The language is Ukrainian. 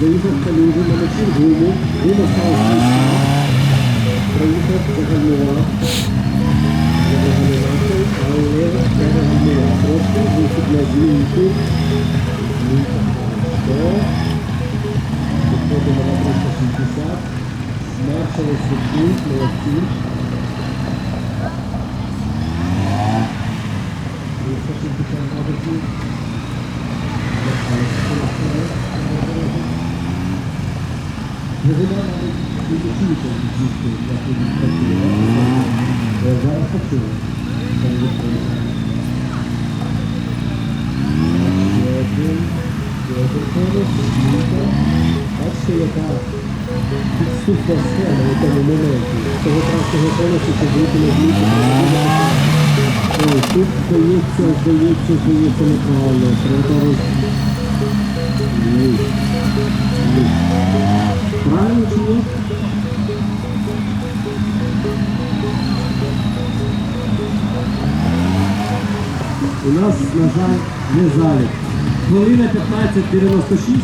Заїхав калюжу, намочив гуму, гума стала слизька. Проїхав, загальмував. Загальмувався, але загальмував. Трошки вихід на. Змінка. Сто. Виходимо на 360. Зменшили секунд, молодці. 360 градусів. Не знаю, навіть не чуєте звідки, як він працює. Е, Зараз почуємо. Там відповідає. Ще один. Ще один конус. Змінка. Бачите, яка підступна схема в тому моменті. Того конусу, що бути на тут здається, здається, здається неправильно. У нас, на жаль, не залік. Хвилина 15.96.